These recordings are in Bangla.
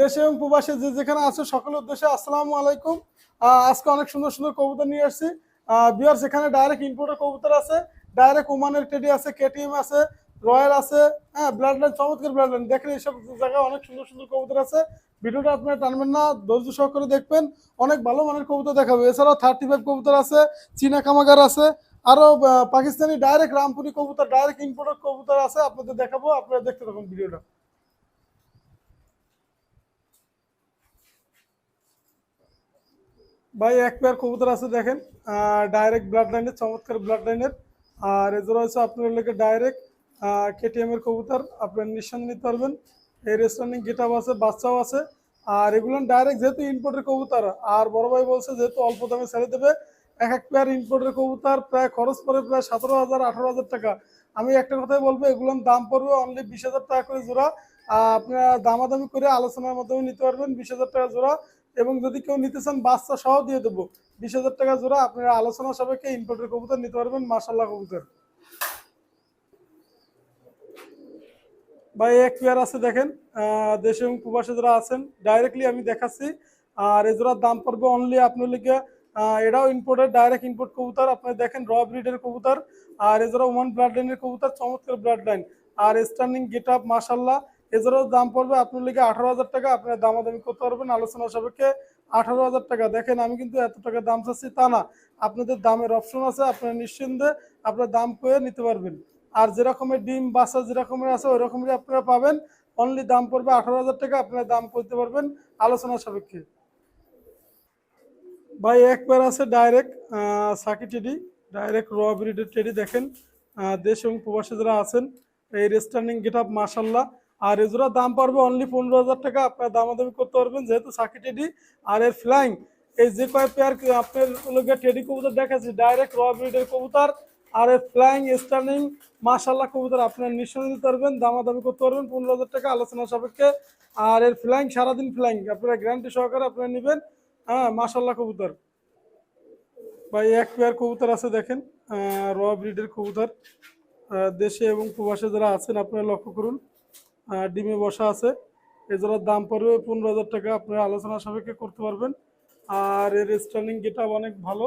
দেশে এবং প্রবাসে যে যেখানে আছে সকলের উদ্দেশ্যে আসসালামু আলাইকুম। আজকে অনেক সুন্দর সুন্দর কবুতর নিয়ে আসছি। বিয়ার সেখানে ডাইরেক্ট ইম্পোর্টের কবুতর আছে ডাইরেক্ট ওমানের টেডি আছে কেটিএম আছে রয়্যাল আছে হ্যাঁ ব্লাড লাইন চমৎকার ব্লাড লাইন দেখেন এইসব জায়গায় অনেক সুন্দর সুন্দর কবুতর আছে। ভিডিওটা আপনারা টানবেন না ধৈর্য সহকারে দেখবেন। অনেক ভালো মানের কবুতর দেখাবে। এছাড়াও থার্টি ফাইভ কবুতর আছে চীনা কামাগার আছে আরও আহ, পাকিস্তানি ডাইরেক্ট রামপুরি কবুতর ডাইরেক্ট ইম্পোর্টের কবুতর আছে। আপনাদের দেখাবো আপনারা দেখতে থাকুন ভিডিওটা। ভাই, এক পেয়ার কবুতর আছে দেখেন ডাইরেক্ট ব্লাড লাইনের চমৎকার ব্লাড লাইনের আর এজোড়া হচ্ছে আপনার লোকে ডাইরেক্ট কেটিএম এর কবুতর, আপনার নিঃসন্দেহ নিতে পারবেন। এই রেস্টুরেন্টিং গেট আছে, বাচ্চাও আছে। আর এগুলো ডাইরেক্ট যেহেতু ইম্পোর্টের কবুতর, আর বড় ভাই বলছে যেহেতু অল্প দামে ছেড়ে দেবে, এক এক পেয়ার ইম্পোর্টের কবুতর, প্রায় খরচ পড়ে প্রায় সতেরো হাজার, আঠারো হাজার টাকা। আমি একটা কথাই বলব, এগুলোর দাম পড়বে অনলি বিশ হাজার টাকা করে জোড়া। আপনারা দামাদামি করে আলোচনার মাধ্যমে নিতে পারবেন বিশ হাজার টাকা জোড়া। এবং যদি কেউ নিতে চান বাচ্চা সহ দিয়ে দেবো। বিশ হাজার টাকা জোড়া আপনারা আলোচনা সাপেক্ষে ইম্পোর্টের কবুতর নিতে পারবেন মাসাল্লাহ কবুতর। ভাই এক পেয়ার আছে দেখেন দেশে এবং প্রবাসে যারা আছেন ডাইরেক্টলি আমি দেখাচ্ছি। আর এ জোড়ার দাম পড়বে অনলি আপনার আহ, এটাও ইম্পোর্টের ডাইরেক্ট ইম্পোর্ট কবুতর। আপনি দেখেন র ব্রিডের কবুতর আর এজোড়া ওয়ান ব্লাড লাইনের কবুতর চমৎকার ব্লাড লাইন আর স্টার্নিং গেট আপ মাসাল্লাহ এজোড়াও দাম পড়বে আপনার লিগে আঠারো হাজার টাকা। আপনারা দামাদামি করতে পারবেন আলোচনা সাপেক্ষে আঠারো হাজার টাকা। দেখেন, আমি কিন্তু এত টাকা দাম চাচ্ছি তা না। আপনাদের দামের অপশন আছে, আপনারা নিশ্চিন্তে আপনার দাম পেয়ে নিতে পারবেন। আর যেরকমের ডিম বাচ্চা যেরকমের আছে ওই রকমেরই আপনারা পাবেন। অনলি দাম পড়বে আঠারো হাজার টাকা, আপনারা দাম করতে পারবেন আলোচনা সাপেক্ষে। ভাই এক আছে ডাইরেক্ট সাকি টেডি। ডাইরেক্ট র টেডি দেখেন। দেশ এবং প্রবাসী যারা আছেন, এই রেস্টার্নিং গেট আপ মাসাল্লাহ আর এজোড়া দাম পড়বে অনলি পনেরো হাজার টাকা। আপনারা দামাদামি করতে পারবেন, যেহেতু সাকি টেডি আর এর ফ্লাইং এই যে কয় পেয়ার আপনার লোকের টেডি কবুতর দেখাচ্ছি ডাইরেক্ট র ব্রিডের কবুতর আর এর ফ্লাইং স্টার্নিং মাসাল্লাহ কবুতর আপনার নিঃসন্দেহে দিতে পারবেন, দামাদামি করতে পারবেন, পনেরো হাজার টাকা আলোচনা সাপেক্ষে। আর এর ফ্লাইং সারাদিন ফ্লাইং আপনারা গ্যারান্টি সহকারে আপনারা নেবেন। হ্যাঁ মাসাল্লাহ কবুতর। বা এক পেয়ার কবুতর আছে দেখেন র ব্রিডের কবুতর। দেশে এবং প্রবাসে যারা আছেন, আপনারা লক্ষ্য করুন। ডিমে বসা আছে। এজোড়ার দাম পড়বে পনেরো হাজার টাকা। আপনারা আলোচনা সাপেক্ষে করতে পারবেন। আর এর স্টার্নিং গেটা অনেক ভালো।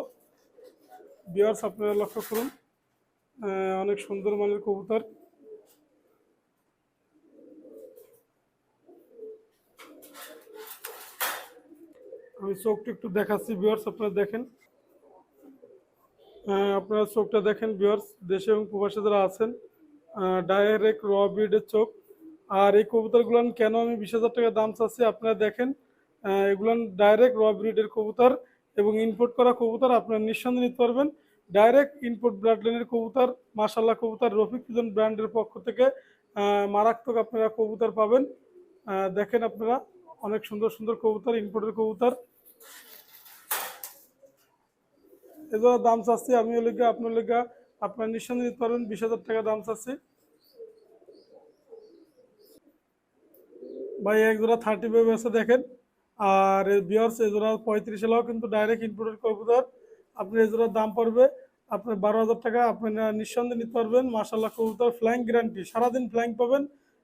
বিয়ার্স আপনারা লক্ষ্য করুন। অনেক সুন্দর মানের কবুতর। আমি চোখটা একটু দেখাচ্ছি বিয়ার্স আপনারা দেখেন। আপনারা চোখটা দেখেন বিয়ার্স দেশে এবং প্রবাসে যারা আছেন ডাইরেক্ট র ব্রিডের চোখ। আর এই কবুতরগুলো কেন আমি বিশ হাজার টাকা দাম চাচ্ছি? আপনারা দেখেন এগুলান ডাইরেক্ট র ব্রিডের কবুতর এবং ইনপোর্ট করা কবুতর আপনারা নিঃসন্দেহে নিতে পারবেন। ডাইরেক্ট ইনপোর্ট লাইনের কবুতর মাসাল্লাহ কবুতর, রফিক ফিজন ব্র্যান্ডের পক্ষ থেকে মারাত্মক আপনারা কবুতর পাবেন। দেখেন আপনারা, অনেক সুন্দর সুন্দর কবুতর ইনপোর্টের কবুতর। এগুলোর দাম চাচ্ছি আমি লেগা আপনার লেগা, আপনার নিঃসন্দেহে নিতে পারবেন, বিশ হাজার টাকা দাম চাচ্ছি। ভাই এক জোড়া থার্টি ফাইভ আছে দেখেন। আর বিয়ার্স এই জোড়া পঁয়ত্রিশ এলাও কিন্তু ডাইরেক্ট ইনপুটের কবুতর। আপনি এই জোড়ার দাম পড়বে আপনার বারো হাজার টাকা, আপনি নিঃসন্দেহে নিতে পারবেন। মাসাল্লাহ কবুতর ফ্ল্যাং গ্যারান্টি সারাদিন ফ্ল্যাং পাবেন।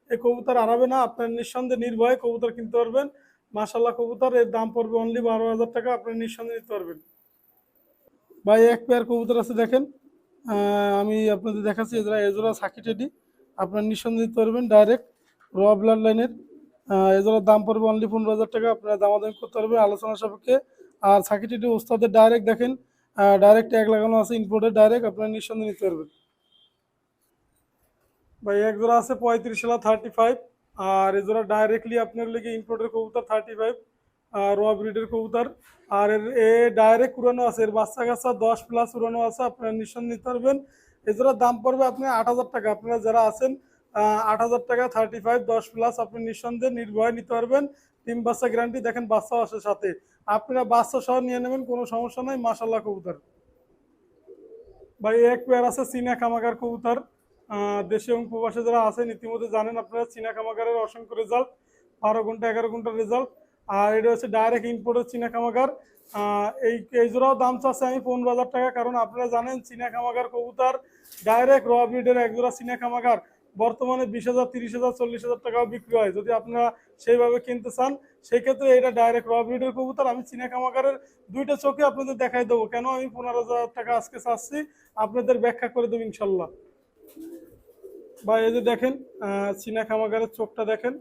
এই কবুতর আরাবে না আপনার নিঃসন্দেহে নির্ভয়ে কবুতর কিনতে পারবেন। মাসাল্লাহ কবুতর, এর দাম পড়বে অনলি বারো হাজার টাকা, আপনি নিঃসন্দেহে নিতে পারবেন। ভাই, এক পেয়ার কবুতর আছে দেখেন। আমি আপনাদের দেখাচ্ছি এজোড়া এজোড়া সাকি টেডি আপনার নিঃসন্দেহে দিতে পারবেন ডাইরেক্ট র ব্লাড লাইনের এজোড়ার দাম পড়বে অনলি পনেরো হাজার টাকা। আপনারা দামাদামি করতে পারবেন আলোচনা সাপেক্ষে। আর সাকি টেডি ওস্তাদের ডাইরেক্ট দেখেন ডাইরেক্ট ট্যাগ লাগানো আছে ইম্পোর্টেড ডাইরেক্ট আপনারা নিঃসন্দেহে নিতে পারবেন। ভাই, এক জোড়া আছে পঁয়ত্রিশ সালা থার্টি ফাইভ আর এ জোড়া ডাইরেক্টলি আপনার লেগে ইম্পোর্টের কবুতর থার্টি ফাইভ আর র ব্রিডের কবুতর। আর এর, এ ডাইরেক্ট উড়ানো আছে, এর বাচ্চা কাচ্চা দশ প্লাস উড়ানো আছে, আপনারা নিঃসন্দেহে নিতে পারবেন। এছাড়া দাম পড়বে আপনার আট হাজার টাকা। আপনারা যারা আছেন আট হাজার টাকা থার্টি ফাইভ দশ প্লাস আপনি নিঃসন্দেহে নির্ভয়ে নিতে পারবেন। তিন বাচ্চা গ্যারান্টি দেখেন বাচ্চাও আসে সাথে। আপনারা বাচ্চা সহ নিয়ে নেবেন, কোনো সমস্যা নাই মাসাল্লাহ কবুতর। ভাই, এক পেয়ার আছে চীনা কামাগার কবুতর। দেশে এবং প্রবাসে যারা আছেন, ইতিমধ্যে জানেন আপনারা, চীনা কামাগারের অসংখ্য রেজাল্ট বারো ঘণ্টা, এগারো ঘণ্টার রেজাল্ট আর এটা হচ্ছে ডাইরেক্ট ইম্পোর্টের চীনা কামাগার। এই এই জোড়াও দাম চাচ্ছে আমি পনেরো হাজার টাকা, কারণ আপনারা জানেন, চীনা কামাগার কবুতর ডাইরেক্ট র ব্রিডের এক জোড়া চীনা কামাগার। বর্তমানে বিশ হাজার, তিরিশ হাজার, চল্লিশ হাজার টাকাও বিক্রি হয়। যদি আপনারা সেইভাবে কিনতে চান সেই ক্ষেত্রে এটা ডাইরেক্ট র ব্রিডের কবুতর। আমি চীনা কামাকারের দুইটা চোখে আপনাদের দেখাই দেবো। কেন আমি পনেরো হাজার টাকা আজকে চাচ্ছি? আপনাদের ব্যাখ্যা করে দেবো ইনশাল্লাহ। বা এই যে দেখেন চীনা খামাগারের চোখটা দেখেন।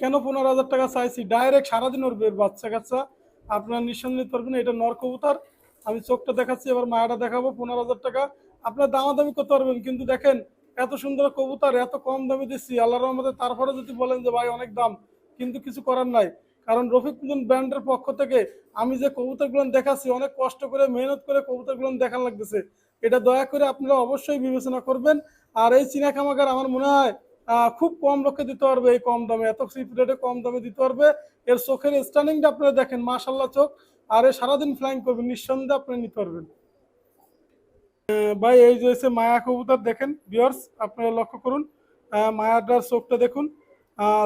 কেন পনেরো হাজার টাকা চাইছি? ডাইরেক্ট সারাদিন উঠবে বাচ্চা কাচ্চা আপনার নিঃসন্দেহ পারবেন, এটা নর কবুতর। আমি চোখটা দেখাচ্ছি, এবার মায়াটা দেখাবো, পনেরো হাজার টাকা। আপনার দামাদামি করতে পারবেন, কিন্তু দেখেন এত সুন্দর কবুতর, এত কম দামে দিচ্ছি। আল্লাহর রহমতে তারপরে যদি বলেন যে, ভাই, অনেক দাম। কিন্তু কিছু করার নাই। কারণ রফিক পুজন ব্র্যান্ডের পক্ষ থেকে আমি যে কবুতরগুলো দেখাচ্ছি, অনেক কষ্ট করে, মেহনত করে কবুতরগুলো দেখান লাগতেছে। এটা দয়া করে আপনারা অবশ্যই বিবেচনা করবেন। আর এই চীনা খামাগার আমার মনে হয় খুব কম লোককে দিতে পারবে এই কম দামে। এত চিপ রেটে কম দামে দিতে পারবে। এর চোখের স্ট্যান্ডিংটা আপনারা দেখেন মাশাল্লাহ চোখ। আর এ সারাদিন ফ্লাইং করবেন, নিঃসন্দেহে আপনি নিতে পারবেন। ভাই, এই যে মায়া কবুতর দেখেন বিয়ার্স আপনারা লক্ষ্য করুন মায়াটার চোখটা দেখুন।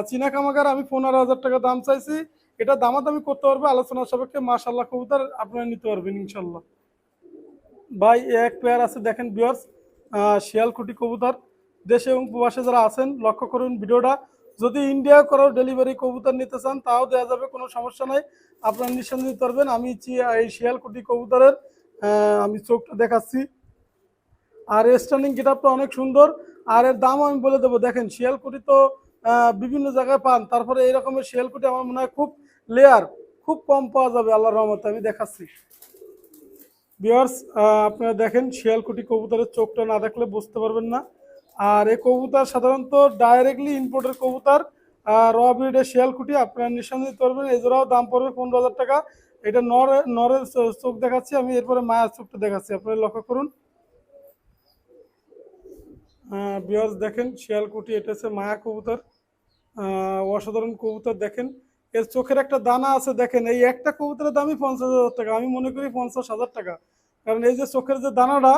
চীনা কামাগার, আমি পনেরো হাজার টাকা দাম চাইছি। এটা দামাদামি করতে পারবে আলোচনা সাপেক্ষে মাশাল্লাহ কবুতর আপনারা নিতে পারবেন ইনশাল্লাহ ভাই এক পেয়ার আছে, দেখেন বিয়ার্স শিয়ালকুটি কবুতর। দেশে এবং প্রবাসে যারা আছেন, লক্ষ্য করুন ভিডিওটা। যদি ইন্ডিয়া করাও ডেলিভারি কবুতর নিতে চান, তাও দেওয়া যাবে, কোনো সমস্যা নাই। আপনারা নিঃসন্দেহ নিতে পারবেন। আমি এই শিয়ালকুটি কবুতরের আমি চোখটা দেখাচ্ছি। আর স্ট্যান্ডিং গেটআপটা অনেক সুন্দর। আর এর দাম আমি বলে দেবো, দেখেন শিয়ালকুটি তো বিভিন্ন জায়গায় পান, তারপরে এই রকমের শিয়ালকুটি আমার মনে হয় খুব লেয়ার, খুব কম পাওয়া যাবে আল্লাহর রহমতে, আমি দেখাচ্ছি। বিয়ার্স আপনারা দেখেন শিয়ালকুটি কবুতরের চোখটা না দেখলে বুঝতে পারবেন না। আর এই কবুতর সাধারণত ডাইরেক্টলি ইম্পোর্টের কবুতর র ব্রিডের শিয়ালকুটি, আপনারা নিঃসন্দেহ পারবেন। এজোড়াও দাম পড়বে পনেরো হাজার টাকা। এটা নর, নরের চোখ দেখাচ্ছি, আমি এরপরে মায়ের চোখটা দেখাচ্ছি, আপনারা লক্ষ্য করুন। বিয়ার্স দেখেন শিয়ালকুটি এটা হচ্ছে মায়া কবুতর। অসাধারণ কবুতর দেখেন। এর চোখের একটা দানা আছে দেখেন, এই একটা কবুতরের দামই পঞ্চাশ হাজার টাকা, আমি মনে করি পঞ্চাশ হাজার টাকা। কারণ এই যে চোখের যে দানাটা,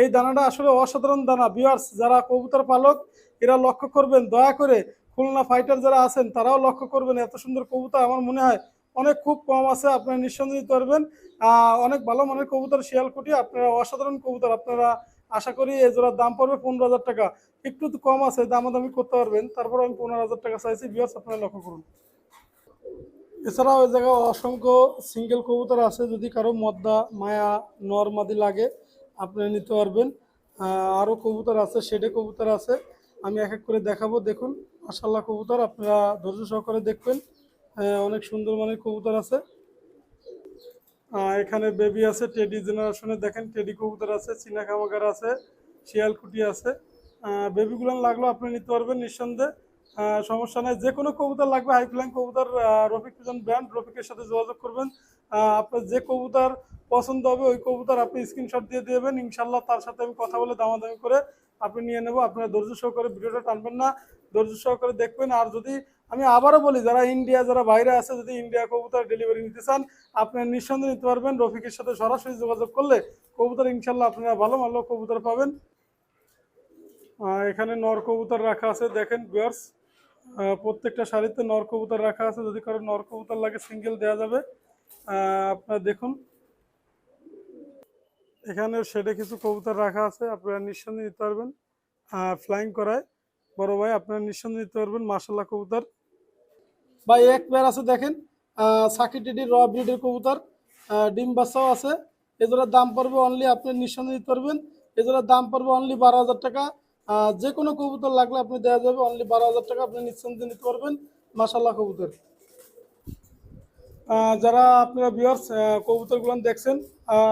এই দানাটা আসলে অসাধারণ দানা। বিয়ার্স যারা কবুতর পালক, এরা লক্ষ্য করবেন, দয়া করে খুলনা ফাইটার যারা আছেন, তারাও লক্ষ্য করবেন, এত সুন্দর কবুতর আমার মনে হয় অনেক খুব কম আছে, আপনারা নিঃসন্দেহ পারবেন। অনেক ভালো মানের কবুতর শিয়ালকুটি আপনারা অসাধারণ কবুতর, আপনারা আশা করি এই জোড়ার দাম পড়বে পনেরো হাজার টাকা। একটু তো কম আছে, দামাদামি করতে পারবেন। তারপর আমি পনেরো হাজার টাকা চাইছি। বিয়ার্স আপনারা লক্ষ্য করুন। এছাড়াও ওই জায়গায় অসংখ্য সিঙ্গেল কবুতর আছে। যদি কারও মদ্দা, মায়া নর মাদি লাগে, আপনি নিতে পারবেন। আরও কবুতর আছে, শেডে কবুতর আছে। আমি এক এক করে দেখাবো। দেখুন মাসাল্লাহ কবুতর। আপনারা ধৈর্য সহকারে দেখবেন। অনেক সুন্দর মানের কবুতর আছে। এখানে বেবি আছে, টেডি জেনারেশনে দেখেন, টেডি কবুতর আছে, চীনা কামাগার আছে, শিয়ালকুটি আছে। বেবিগুলো লাগল আপনি নিতে পারবেন নিঃসন্দেহে। সমস্যা নাই, যে কোনো কবুতর লাগবে হাই ফ্লাইং কবুতর রফিক পিজন ব্র্যান্ড রফিকের সাথে যোগাযোগ করবেন। আপনার যে কবুতর পছন্দ হবে, ওই কবুতর আপনি স্ক্রিনশট দিয়ে দেবেন। ইনশাল্লাহ তার সাথে আমি কথা বলে দামাদামি করে আপনি নিয়ে নেব। আপনারা ধৈর্য সহকারে ভিডিওটা টানবেন না। ধৈর্য সহকারে দেখবেন, আর যদি আমি আবারও বলি, যারা ইন্ডিয়া যারা বাইরে আছে, যদি ইন্ডিয়া কবুতর ডেলিভারি নিতে চান আপনি নিঃসন্দেহে নিতে পারবেন। রফিকের সাথে সরাসরি যোগাযোগ করলে কবুতর ইনশাল্লাহ আপনারা ভালো ভালো কবুতর পাবেন। এখানে নর কবুতর রাখা আছে, দেখেন বিয়ার্স প্রত্যেকটা শাড়িতে নর কবুতর রাখা আছে, যদি কারও নর কবুতর লাগে সিঙ্গেল দেওয়া যাবে। আপনারা দেখুন। এখানে শেডে কিছু কবুতর রাখা আছে, আপনারা নিঃসন্দেহে নিতে পারবেন। ফ্লাইং করায়। বড় ভাই, আপনারা নিঃসন্দেহে নিতে পারবেন মার্শাল্লাহ কবুতর। ভাই, এক পেয়ার আছে দেখেন। সাকি টেডি র ব্রিডের কবুতর। ডিম বাচ্চাও আছে। এজোড়ার দাম পড়বে অনলি আপনি নিঃসন্দেহে দিতে পারবেন এজোড়ার দাম পড়বে অনলি বারো হাজার টাকা। যে কোনো কবুতর লাগলে আপনি দেওয়া যাবে অনলি বারো হাজার টাকা। আপনি নিঃসন্দেহে নিতে পারবেন। মাসাল্লাহ কবুতর। যারা আপনারা ভিউয়ার্স কবুতরগুলো দেখছেন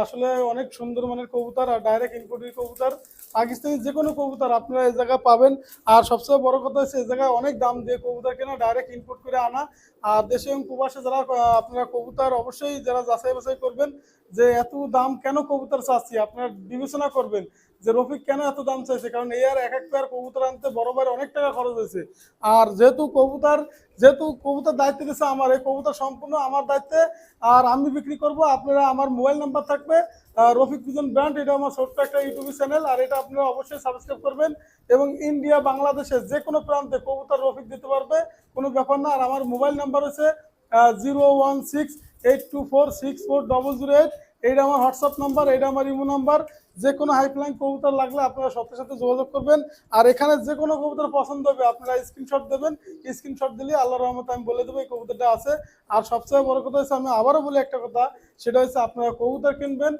আসলে অনেক সুন্দর মানের কবুতর আর ডাইরেক্ট ইনপোর্টের কবুতর। পাকিস্তানি যে কোনো কবুতর আপনারা এই জায়গায় পাবেন। আর সবচেয়ে বড় কথা হচ্ছে, এই জায়গায় অনেক দাম দিয়ে কবুতর কেনা ডাইরেক্ট ইম্পোর্ট করে আনা। আর দেশে এবং প্রবাসে যারা আপনারা কবুতর অবশ্যই যারা যাচাই বাছাই করবেন যে এত দাম কেন কবুতর চাচ্ছি? আপনারা বিবেচনা করবেন। যে রফিক কেন এত দাম চাইছে? কারণ এই আর এক এক পেয়ার কবুতর আনতে ভাইয়ের অনেক টাকা খরচ হয়েছে। আর যেহেতু কবুতর যেহেতু কবুতর দায়িত্ব দিচ্ছে আমার, এই কবুতর সম্পূর্ণ আমার দায়িত্বে। আর আমি বিক্রি করব, আপনারা আমার মোবাইল নাম্বার থাকবে। রফিক পিজন ব্র্যান্ড, এটা আমার ছোট্ট একটা ইউটিউব চ্যানেল, আর এটা আপনারা অবশ্যই সাবস্ক্রাইব করবেন। এবং ইন্ডিয়া বাংলাদেশের যে কোনো প্রান্তে কবুতর রফিক দিতে পারবে, কোনো ব্যাপার না। আর আমার মোবাইল নাম্বার হচ্ছে zero one six eight two four six four double zero eight. এইটা আমার হোয়াটসঅ্যাপ নাম্বার এটা আমার ইমো নাম্বার। যে কোনো হাইফ্লাইন কবুতর লাগলে আপনারা সাথে সাথে যোগাযোগ করবেন। আর এখানে যে কোনো কবুতর পছন্দ হবে, আপনারা স্ক্রিনশট দেবেন। স্ক্রিনশট দিলে আল্লাহ রহমত আমি বলে দেবো এই কবুতরটা আছে। আর সবচেয়ে বড় কথা হচ্ছে, আমি আবারও বলি একটা কথা, সেটা হচ্ছে আপনারা কবুতর কিনবেন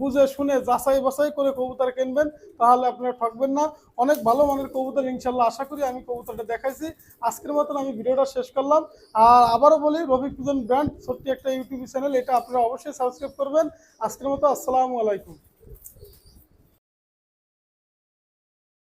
বুঝে শুনে যাচাই বাছাই করে কবুতর কিনবেন, তাহলে আপনারা ঠকবেন না। অনেক ভালো মানের কবুতর ইনশাল্লাহ আশা করি আমি কবুতরটা দেখাইছি। আজকের মতন আমি ভিডিওটা শেষ করলাম। আর আবারও বলি, রফিক পুজন ব্র্যান্ড, সত্যি একটা ইউটিউব চ্যানেল, এটা আপনারা অবশ্যই সাবস্ক্রাইব করবেন। আজকের মতো আসসালামু আলাইকুম।